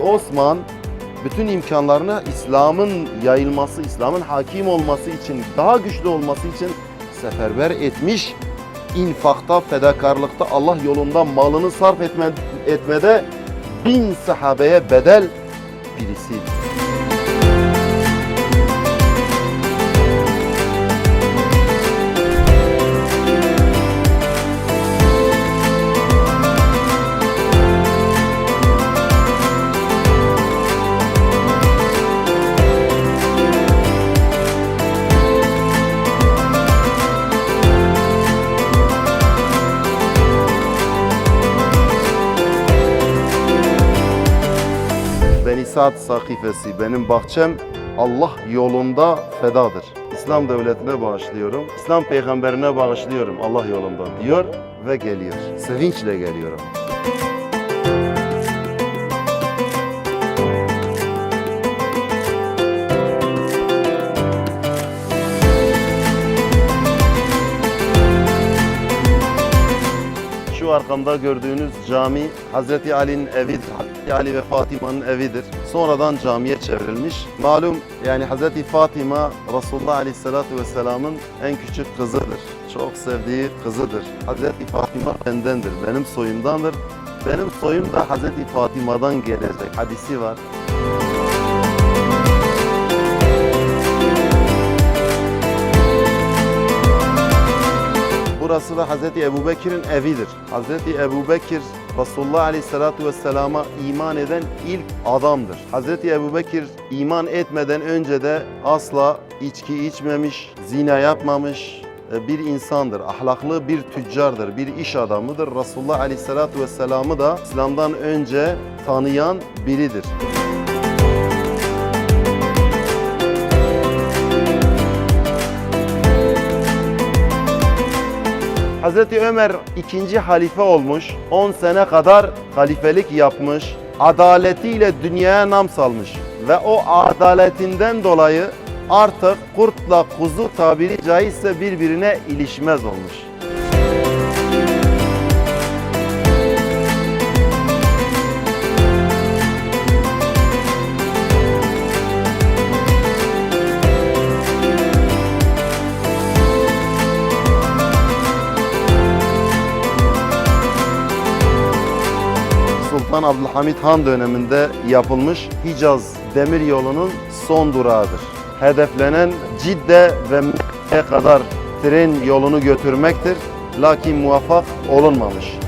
Osman bütün imkanlarını İslam'ın yayılması, İslam'ın hakim olması için, daha güçlü olması için seferber etmiş. İnfakta, fedakarlıkta, Allah yolunda malını sarf etme, etmede bin sahabeye bedel birisiydi. Beni Sa'd sakifesi, benim bahçem Allah yolunda fedadır. İslam devletine bağışlıyorum. İslam peygamberine bağışlıyorum Allah yolundan diyor ve geliyor. Sevinçle geliyorum. Arkamda gördüğünüz cami Hazreti Ali'nin evidir. Hazreti Ali ve Fatima'nın evidir. Sonradan camiye çevrilmiş. Malum yani Hazreti Fatima Resulullah Aleyhisselatü Vesselam'ın en küçük kızıdır. Çok sevdiği kızıdır. Hazreti Fatima bendendir, benim soyumdandır. Benim soyum da Hazreti Fatima'dan gelecek hadisi var. Burası da Hazreti Ebubekir'in evidir. Hazreti Ebubekir Resulullah Aleyhisselatü Vesselam'a iman eden ilk adamdır. Hazreti Ebubekir iman etmeden önce de asla içki içmemiş, zina yapmamış e, bir insandır. Ahlaklı bir tüccardır, bir iş adamıdır. Resulullah Aleyhisselatü Vesselam'ı da İslam'dan önce tanıyan biridir. Hazreti Ömer ikinci halife olmuş, 10 sene kadar halifelik yapmış, adaletiyle dünyaya nam salmış ve o adaletinden dolayı artık kurtla kuzu tabiri caizse birbirine ilişmez olmuş. Sultan Abdülhamit Han döneminde yapılmış Hicaz demir yolunun son durağıdır. Hedeflenen Cidde ve Mekke'ye kadar tren yolunu götürmektir. Lakin muvaffak olunmamış.